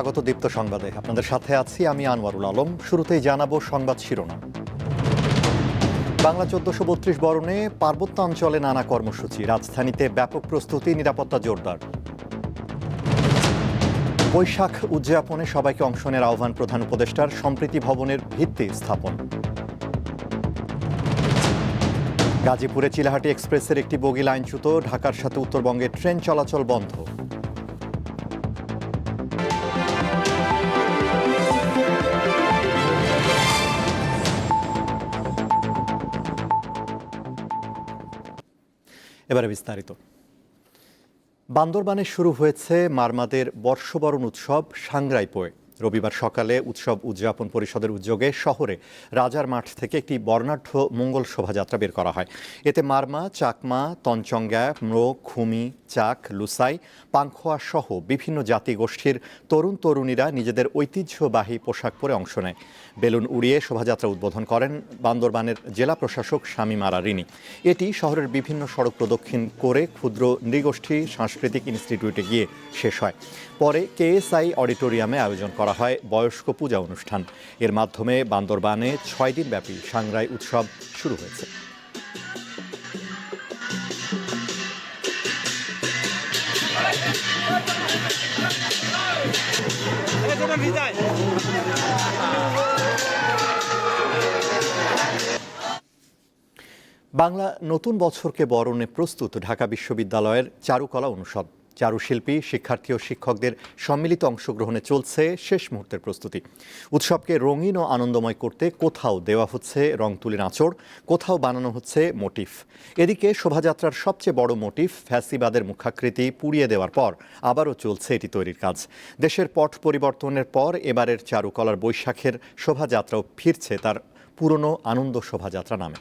স্বাগত দীপ্ত সংবাদে। আপনাদের সাথে আছি আমি আনোয়ারুল আলম। শুরুতেই জানাব সংবাদ শিরোনাম। বাংলা চোদ্দশো বত্রিশ বরণে পার্বত্যাঞ্চলে নানা কর্মসূচি। রাজধানীতে ব্যাপক প্রস্তুতি, নিরাপত্তা জোরদার। বৈশাখ উদযাপনে সবাইকে অংশ নেওয়ার আহ্বান প্রধান উপদেষ্টার সম্প্রীতি ভবনের ভিত্তি স্থাপন। গাজীপুরে চিলাহাটি এক্সপ্রেসের একটি বগি লাইনচ্যুত ঢাকার সাথে উত্তরবঙ্গে ট্রেন চলাচল বন্ধ। এবারে বিস্তারিত। বান্দরবানে শুরু হয়েছে মারমাদের বর্ষবরণ উৎসব সাংগ্রাইপোয়ে রবিবার সকালে উৎসব উদযাপন পরিষদের উদ্যোগে শহরে রাজার মাঠ থেকে একটি বর্ণাঢ্য মঙ্গল শোভাযাত্রা বের করা হয়। এতে মারমা, চাকমা, তঞ্চঙ্গা ম্রো খুমি, চাক, লুসাই, পাংখোয়া সহ বিভিন্ন জাতিগোষ্ঠীর তরুণ তরুণীরা নিজেদের ঐতিহ্যবাহী পোশাক পরে অংশ নেয়। বেলুন উড়িয়ে শোভাযাত্রা উদ্বোধন করেন বান্দরবানের জেলা প্রশাসক শামীম আরা রিনি। এটি শহরের বিভিন্ন সড়ক প্রদক্ষিণ করে ক্ষুদ্র নৃগোষ্ঠী, সাংস্কৃতিক ইনস্টিটিউটে গিয়ে শেষ হয়। পরে কেএসআই অডিটোরিয়ামে আয়োজন করা হয় বয়স্ক পূজা অনুষ্ঠান। এর মাধ্যমে বান্দরবানে ছয় দিনব্যাপী সাংরাই উৎসব শুরু হয়েছে। বাংলা নতুন বছরকে বরণে প্রস্তুত ঢাকা বিশ্ববিদ্যালয়ের চারুকলা অনুষদ। চারুশিল্পী, শিক্ষার্থী ও শিক্ষকদের সম্মিলিত অংশগ্রহণে চলছে শেষ মুহূর্তের প্রস্তুতি। উৎসবকে রঙিন ও আনন্দময় করতে কোথাও দেওয়া হচ্ছে রং তুলির আঁচড়, কোথাও বানানো হচ্ছে মোটিফ। এদিকে শোভাযাত্রার সবচেয়ে বড় মোটিফ, ফ্যাসিবাদের মুখাকৃতি পুড়িয়ে দেওয়ার পর আবারও চলছে এটি তৈরির কাজ। দেশের পট পরিবর্তনের পর এবারের চারুকলার বৈশাখের শোভাযাত্রাও ফিরছে তার পুরনো আনন্দ শোভাযাত্রা নামে।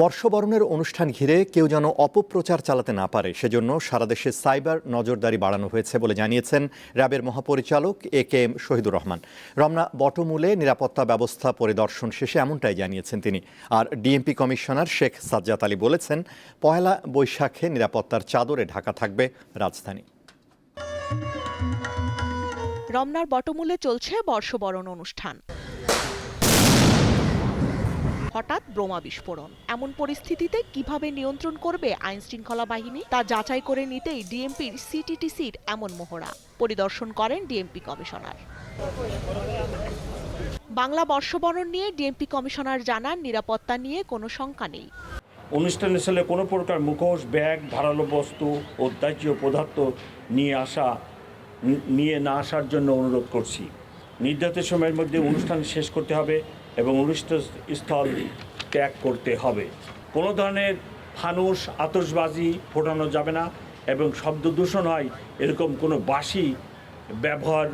বর্ষবরণের অনুষ্ঠান ঘিরে কেউ যেন অপপ্রচার চালাতে না পারে, সেজন্য সারা দেশে সাইবার নজরদারি বাড়ানো হয়েছে বলে জানিয়েছেন র্যাবের মহাপরিচালক A K M Shahidur Rahman. Ramna বটমূলে নিরাপত্তা ব্যবস্থা পরিদর্শন শেষে এমনটাই জানিয়েছেন তিনি। আর ডিএমপি কমিশনার শেখ সাজ্জাদ আলী বলেছেন পয়লা বৈশাখে নিরাপত্তার চাদরে ঢাকা থাকবে রাজধানী। রমনার বটমূলে চলছে বর্ষবরণ অনুষ্ঠান। হঠাৎ বোমা বিস্ফোরণ। এমন পরিস্থিতিতে কীভাবে নিয়ন্ত্রণ করবে আইন শৃঙ্খলা বাহিনী? তা যাচাই করে নিতেই ডিএমপির সিটিটিসির এমন মহড়া পরিদর্শন করেন ডিএমপি কমিশনার। বাংলা বর্ষবরণ নিয়ে ডিএমপি কমিশনার জানান, নিরাপত্তা নিয়ে কোনো শঙ্কা নেই। অনুষ্ঠানের স্থলে কোনো প্রকার মুখোশ, ব্যাগ, ধারালো বস্তু ও দাহ্য পদার্থ নিয়ে আসা নিয়ে না আসার জন্য অনুরোধ করছি। নির্ধারিত সময়ের মধ্যে অনুষ্ঠান শেষ করতে হবে। এবং অনুষ্ঠান স্থল ত্যাগ করতে হবে। কোনো ধরনের ফানুস আতশবাজি ফোটানো যাবে না এবং শব্দ দূষণ হয় এরকম কোনো বাসি ব্যবহার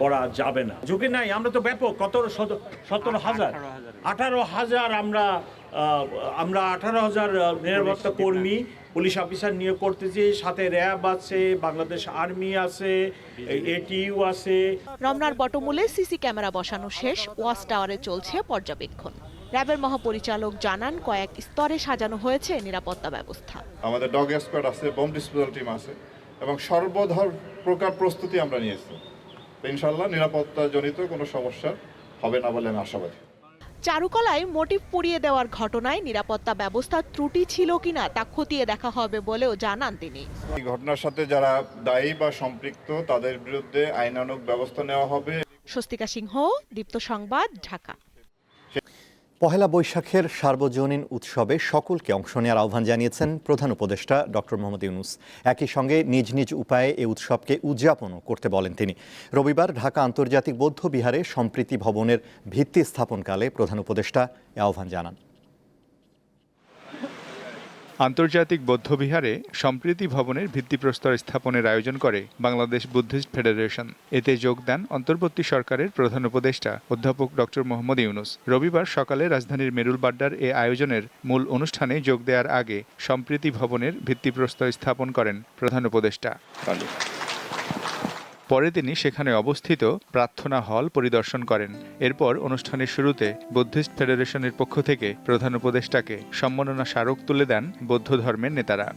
করা যাবে না। ঝুঁকি নাই আমরা তো ব্যাপক কত সতেরো হাজার? আঠারো হাজার আমরা আমরা আঠারো হাজার নিরাপত্তা কর্মী পুলিশ অফিসার নিয়োগ করতেছি সাথে র্যাব আছে বাংলাদেশ আর্মি আছে এটিইউ আছে। রমনার বটমূলে সিসি ক্যামেরা বসানো শেষ ওয়াচ টাওয়ারে চলছে পর্যবেক্ষণ। র্যাবের মহাপরিচালক জানান কয়েক স্তরে সাজানো হয়েছে নিরাপত্তা ব্যবস্থা। আমাদের ডগ স্কোয়াড আছে বম ডিসপোজাল টিম আছে এবং সর্বধর প্রকার প্রস্তুতি আমরা নিয়েছি। ইনশাল্লাহ নিরাপত্তা জনিত কোনো সমস্যা হবে না বলে আমি আশাবাদী। চারুকলায় মোটিভ পুড়িয়ে দেওয়ার ঘটনায় নিরাপত্তা ব্যবস্থা ত্রুটি ছিল কিনা তা খতিয়ে দেখা হবে বলেও জানান তিনি। এই ঘটনার সাথে যারা দায়ী বা সম্পৃক্ত তাদের বিরুদ্ধে আইনানুগ ব্যবস্থা নেওয়া হবে। স্বস্তিকা সিংহ দীপ্ত সংবাদ ঢাকা। পহেলা বৈশাখের সার্বজনীন উৎসবে সকলকে অংশ নেওয়ার আহ্বান জানিয়েছেন প্রধান উপদেষ্টা ডক্টর মোহাম্মদ ইউনুস। একই সঙ্গে নিজ নিজ উপায়ে এই উৎসবকে উদযাপনও করতে বলেন তিনি। রবিবার ঢাকা আন্তর্জাতিক বৌদ্ধ বিহারে সম্প্রীতি ভবনের ভিত্তি স্থাপনকালে প্রধান উপদেষ্টা এ আহ্বান জানান। আন্তর্জাতিক বৌদ্ধবিহারে সম্প্রীতি ভবনের ভিত্তিপ্রস্তর স্থাপনের আয়োজন করে বাংলাদেশ বুদ্ধিস্ট ফেডারেশন। এতে যোগ দেন অন্তর্বর্তী সরকারের প্রধান উপদেষ্টা, অধ্যাপক ডক্টর মোহাম্মদ ইউনুস। রবিবার সকালে রাজধানীর মেরুল বাড্ডার এ আয়োজনের মূল অনুষ্ঠানে যোগ দেওয়ার আগে সম্প্রীতি ভবনের ভিত্তিপ্রস্তর স্থাপন করেন প্রধান উপদেষ্টা। পরে তিনি সেখানে অবস্থিত প্রার্থনা হল পরিদর্শন করেন। এরপর অনুষ্ঠানের শুরুতে বুদ্ধিস্ট ফেডারেশনের পক্ষ থেকে প্রধান উপদেষ্টাকে সম্মাননা স্মারক তুলে দেন বৌদ্ধ ধর্মের নেতারা।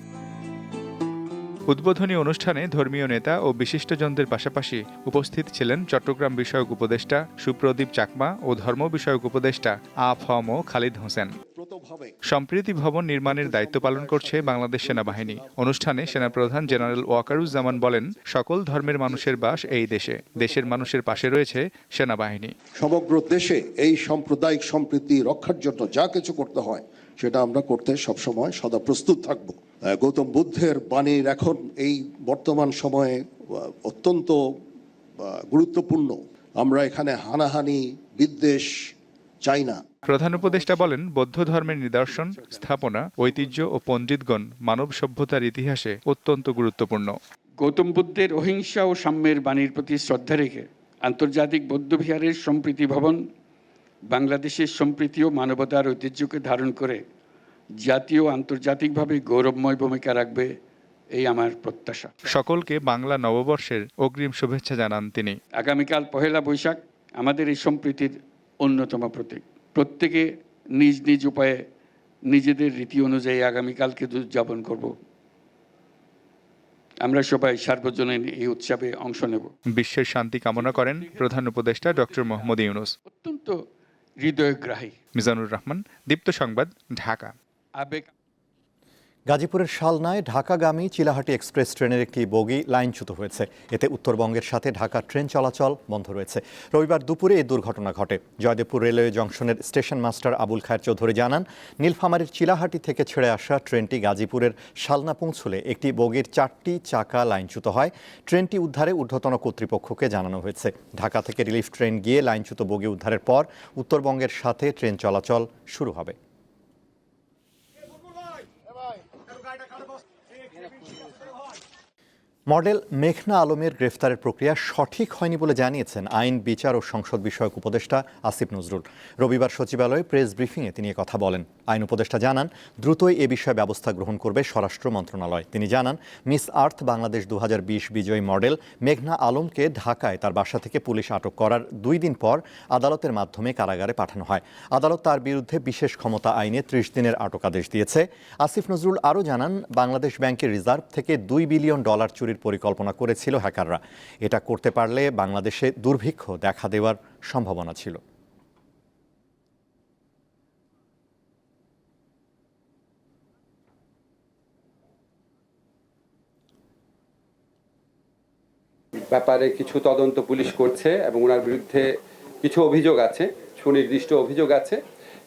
উদ্বোধনী অনুষ্ঠানে ধর্মীয় নেতা ও বিশিষ্টজনদের পাশাপাশি উপস্থিত ছিলেন চট্টগ্রাম বিষয়ক উপদেষ্টা সুপ্রদীপ চাকমা ও ধর্ম বিষয়ক উপদেষ্টা আ ফ খালিদ হোসেন। সম্প্রীতি ভবন নির্মাণের দায়িত্ব পালন করছে বাংলাদেশ সেনাবাহিনী। অনুষ্ঠানে সেনাপ্রধান জেনারেল ওয়াকারুজ্জামান বলেন, সকল ধর্মের মানুষের বাস এই দেশে। দেশের মানুষের পাশে রয়েছে সেনাবাহিনী। সমগ্র দেশে এই সাম্প্রদায়িক সম্প্রীতি রক্ষার জন্য যা কিছু করতে হয়, সেটা আমরা করতে সবসময় সদা প্রস্তুত থাকব। গৌতম বুদ্ধের বাণীর এখন এই বর্তমান সময়ে অত্যন্ত গুরুত্বপূর্ণ। আমরা এখানে হানাহানি, বিদ্বেষ চাই না। প্রধান উপদেষ্টা বলেন বৌদ্ধ ধর্মের নিদর্শন স্থাপনা ঐতিহ্য ও পণ্ডিতগণ মানব সভ্যতার ইতিহাসে অত্যন্ত গুরুত্বপূর্ণ। গৌতম বুদ্ধের অহিংসা ও সাম্যের বাণীর প্রতি শ্রদ্ধা রেখে আন্তর্জাতিক বৌদ্ধবিহারের সম্প্রীতি ভবন বাংলাদেশের সম্প্রীতি ও মানবতার ঐতিহ্যকে ধারণ করে জাতীয় আন্তর্জাতিকভাবে গৌরবময় ভূমিকা রাখবে এই আমার প্রত্যাশা। সকলকে বাংলা নববর্ষের অগ্রিম শুভেচ্ছা জানান তিনি। আগামীকাল পহেলা বৈশাখ আমাদের এই সম্প্রীতির অন্যতম প্রতীক। প্রত্যেকে নিজ নিজ উপায়ে নিজেদের রীতি অনুযায়ী আগামীকালকে উদযাপন করব। আমরা সবাই সার্বজনীন এই উৎসবে অংশ নেব। বিশ্বের শান্তি কামনা করেন প্রধান উপদেষ্টা ডক্টর মোহাম্মদ ইউনুস। অত্যন্ত হৃদয়গ্রাহী। মিজানুর রহমান দীপ্ত সংবাদ ঢাকা। আবেগ গাজীপুরের শালনায় ঢাকাগামী চিলাহাটি এক্সপ্রেস ট্রেনের একটি বগি লাইনচ্যুত হয়েছে। এতে উত্তরবঙ্গের সাথে ঢাকা ট্রেন চলাচল বন্ধ রয়েছে। রবিবার দুপুরে এই দুর্ঘটনা ঘটে। জয়দেবপুর রেলওয়ে জংশনের স্টেশন মাস্টার আবুল খায়ের চৌধুরী জানান, নীলফামারীর চিলাহাটি থেকে ছেড়ে আসা ট্রেনটি গাজীপুরের শালনা পৌঁছলে একটি বগির চারটি চাকা লাইনচ্যুত হয়। ট্রেনটি উদ্ধারে ঊর্ধ্বতন কর্তৃপক্ষকে জানানো হয়েছে। ঢাকা থেকে রিলিফ ট্রেন গিয়ে লাইনচ্যুত বগি উদ্ধারের পর উত্তরবঙ্গের সাথে ট্রেন চলাচল শুরু হবে। গাড়িটা কাটবো মডেল মেঘনা আলমের গ্রেফতারের প্রক্রিয়া সঠিক হয়নি বলে জানিয়েছেন আইন, বিচার ও সংসদ বিষয়ক উপদেষ্টা আসিফ নজরুল। রবিবার সচিবালয়ে প্রেস ব্রিফিংয়ে তিনি কথা বলেন। আইন উপদেষ্টা জানান, দ্রুতই এ বিষয়ে ব্যবস্থা গ্রহণ করবে স্বরাষ্ট্র মন্ত্রণালয়। তিনি জানান, মিস আর্থ বাংলাদেশ দু হাজার বিশ বিজয়ী মডেল মেঘনা আলমকে ঢাকায় তার বাসা থেকে পুলিশ আটক করার দুই দিন পর আদালতের মাধ্যমে কারাগারে পাঠানো হয়। আদালত তার বিরুদ্ধে বিশেষ ক্ষমতা আইনে ত্রিশ দিনের আটক আদেশ দিয়েছে। আসিফ নজরুল আরও জানান, বাংলাদেশ ব্যাংকের রিজার্ভ থেকে দুই বিলিয়ন ডলার চুরির পরিকল্পনা করেছিল হ্যাকাররা। এটা করতে পারলে বাংলাদেশে দুর্ভিক্ষ দেখা দেওয়ার সম্ভাবনা ছিল। ব্যাপারে কিছু তদন্ত পুলিশ করছে এবং ওনার বিরুদ্ধে কিছু অভিযোগ আছে, সুনির্দিষ্ট অভিযোগ আছে।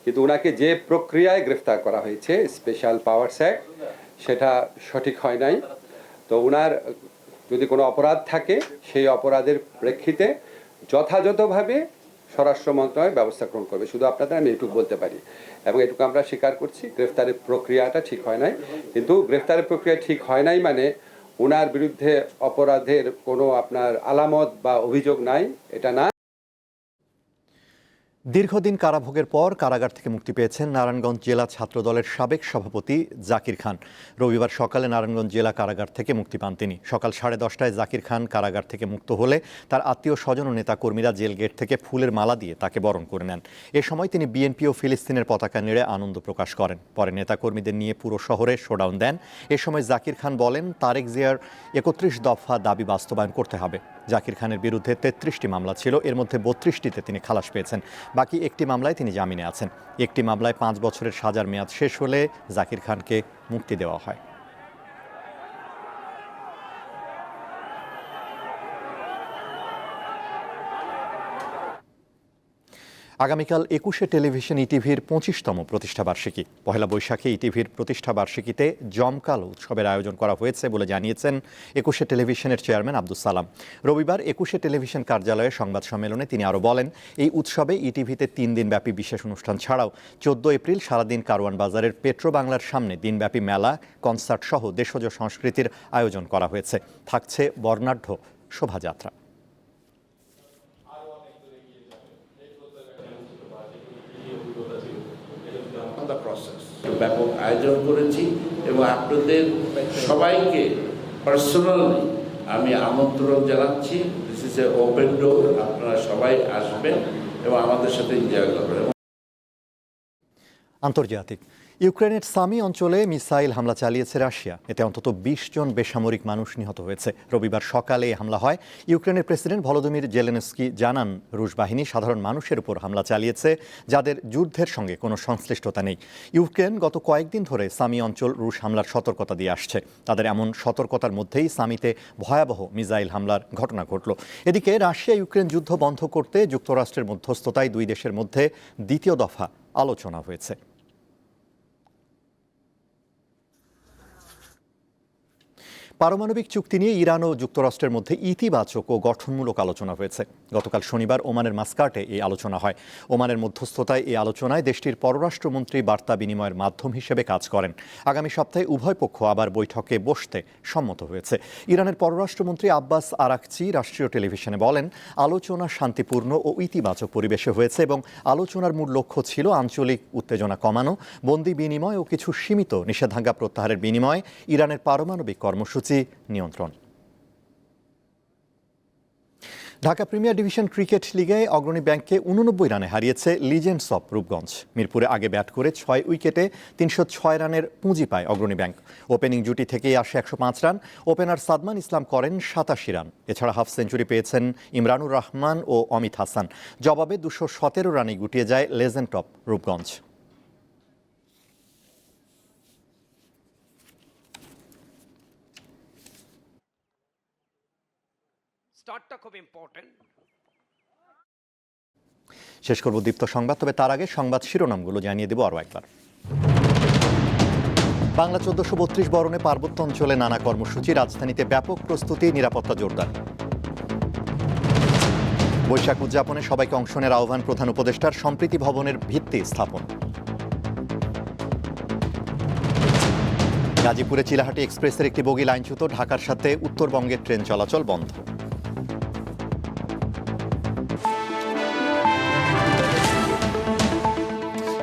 কিন্তু ওনাকে যে প্রক্রিয়ায় গ্রেফতার করা হয়েছে স্পেশাল পাওয়ার অ্যাক্ট সেটা সঠিক হয় নাই। তো ওনার যদি কোনো অপরাধ থাকে, সেই অপরাধের প্রেক্ষিতে যথাযথভাবে স্বরাষ্ট্র মন্ত্রণালয় ব্যবস্থা গ্রহণ করবে। শুধু আপনাদের, আমি এটুকু বলতে পারি। এবং এটুকু আমরা স্বীকার করছি, গ্রেফতারের প্রক্রিয়াটা ঠিক হয় নাই। কিন্তু গ্রেফতারের প্রক্রিয়া ঠিক হয় নাই মানে ওনার বিরুদ্ধে অপরাধের কোনো আপনার আলামত বা অভিযোগ নাই, এটা না। দীর্ঘদিন কারাভোগের পর কারাগার থেকে মুক্তি পেয়েছেন নারায়ণগঞ্জ জেলা ছাত্রদলের সাবেক সভাপতি জাকির খান। রবিবার সকালে নারায়ণগঞ্জ জেলা কারাগার থেকে মুক্তি পান তিনি। সকাল সাড়ে দশটায় জাকির খান কারাগার থেকে মুক্ত হলে তার আত্মীয় স্বজন ও নেতাকর্মীরা জেল গেট থেকে ফুলের মালা দিয়ে তাকে বরণ করে নেন। এ সময় তিনি বিএনপি ও ফিলিস্তিনের পতাকা নেড়ে আনন্দ প্রকাশ করেন। পরে নেতাকর্মীদের নিয়ে পুরো শহরে শোডাউন দেন। এ সময় জাকির খান বলেন, তারেক জিয়ার একত্রিশ দফা দাবি বাস্তবায়ন করতে হবে। জাকির খানের বিরুদ্ধে তেত্রিশটি মামলা ছিল। এর মধ্যে বত্রিশটিতে তিনি খালাস পেয়েছেন। বাকি একটি মামলায় তিনি জামিনে আছেন। একটি মামলায় পাঁচ বছরের সাজার মেয়াদ শেষ হলে জাকির খানকে মুক্তি দেওয়া হয়। আগামীকাল একুশে টেলিভিশন ইটিভির পঁচিশতম প্রতিষ্ঠাবার্ষিকী পহেলা বৈশাখে ইটিভির প্রতিষ্ঠাবার্ষিকীতে জমকালো উৎসবের আয়োজন করা হয়েছে বলে জানিয়েছেন একুশে টেলিভিশনের চেয়ারম্যান আব্দুল সালাম। রবিবার একুশে টেলিভিশন কার্যালয়ে সংবাদ সম্মেলনে তিনি আরও বলেন, এই উৎসবে ইটিভিতে তিন দিনব্যাপী বিশেষ অনুষ্ঠান ছাড়াও চোদ্দ এপ্রিল সারাদিন কারওয়ান বাজারের পেট্রো বাংলার সামনে দিনব্যাপী মেলা, কনসার্ট সহ দেশজ সংস্কৃতির আয়োজন করা হয়েছে। থাকছে বর্ণাঢ্য শোভাযাত্রা দ্য প্রসেস ব্যাপক আয়োজন করেছি এবং আপনাদের সবাইকে পার্সোনালি আমি আমন্ত্রণ জানাচ্ছি। This is a open door আপনারা সবাই আসবেন এবং আমাদের সাথে এনজয় করবেন। আন্তর্জাতিক। ইউক্রেনের সামি অঞ্চলে মিসাইল হামলা চালিয়েছে রাশিয়া। এতে অন্তত বিশ জন বেসামরিক মানুষ নিহত হয়েছে। রবিবার সকালে হামলা হয়। ইউক্রেনের প্রেসিডেন্ট ভলোদিমির জেলেনস্কি জানান, রুশ বাহিনী সাধারণ মানুষের উপর হামলা চালিয়েছে, যাদের যুদ্ধের সঙ্গে কোনো সংশ্লিষ্টতা নেই। ইউক্রেন গত কয়েকদিন ধরে সামি অঞ্চল রুশ হামলার সতর্কতা দিয়ে আসছে। তাদের এমন সতর্কতার মধ্যেই সামিতে ভয়াবহ মিসাইল হামলার ঘটনা ঘটল। এদিকে রাশিয়া ইউক্রেন যুদ্ধ বন্ধ করতে যুক্তরাষ্ট্রের মধ্যস্থতায় দুই দেশের মধ্যে দ্বিতীয় দফা আলোচনা হয়েছে। পারমাণবিক চুক্তি নিয়ে ইরান ও যুক্তরাষ্ট্রের মধ্যে ইতিবাচক ও গঠনমূলক আলোচনা হয়েছে। গতকাল শনিবার ওমানের মাস্কাটে এই আলোচনা হয়। ওমানের মধ্যস্থতায় এই আলোচনায় দেশটির পররাষ্ট্রমন্ত্রী বার্তা বিনিময়ের মাধ্যম হিসেবে কাজ করেন। আগামী সপ্তাহে উভয় পক্ষ আবার বৈঠকে বসতে সম্মত হয়েছে। ইরানের পররাষ্ট্রমন্ত্রী আব্বাস আরাকচি রাষ্ট্রীয় টেলিভিশনে বলেন, আলোচনা শান্তিপূর্ণ ও ইতিবাচক পরিবেশে হয়েছে এবং আলোচনার মূল লক্ষ্য ছিল আঞ্চলিক উত্তেজনা কমানো, বন্দি বিনিময় ও কিছু সীমিত নিষেধাজ্ঞা প্রত্যাহারের বিনিময়ে ইরানের পারমাণবিক কর্মসূচি নিয়ন্ত্রণ। ঢাকা প্রিমিয়ার ডিভিশন ক্রিকেট লিগে অগ্রণী ব্যাংককে উননব্বই রানে হারিয়েছে লিজেন্ডস অফ রূপগঞ্জ মিরপুরে আগে ব্যাট করে ছয় উইকেটে তিনশো ছয় রানের পুঁজি পায় অগ্রণী ব্যাংক। ওপেনিং জুটি থেকেই আসে একশো পাঁচ রান। ওপেনার সাদমান ইসলাম করেন সাতাশি রান। এছাড়া হাফ সেঞ্চুরি পেয়েছেন ইমরানুর রহমান ও অমিত হাসান। জবাবে দুশো সতেরো রানে গুটিয়ে যায় লেজেন্ড অফ রূপগঞ্জ স্টার্টটা খুব ইম্পর্টেন্ট শেষ করব দীপ্ত সংবাদ, তবে তার আগে সংবাদ শিরোনামগুলো জানিয়ে দেব আরও একবার। বাংলা চোদ্দশো বত্রিশ বরণে পার্বত্য অঞ্চলে নানা কর্মসূচি, রাজধানীতে ব্যাপক প্রস্তুতি, নিরাপত্তা জোরদার। বৈশাখ উদযাপনে সবাইকে অংশ নেওয়ার আহ্বান প্রধান উপদেষ্টার সম্প্রীতি ভবনের ভিত্তি স্থাপন। গাজীপুরে চিলাহাটি এক্সপ্রেসের একটি বগি লাইনচ্যুত, ঢাকার সাথে উত্তরবঙ্গের ট্রেন চলাচল বন্ধ।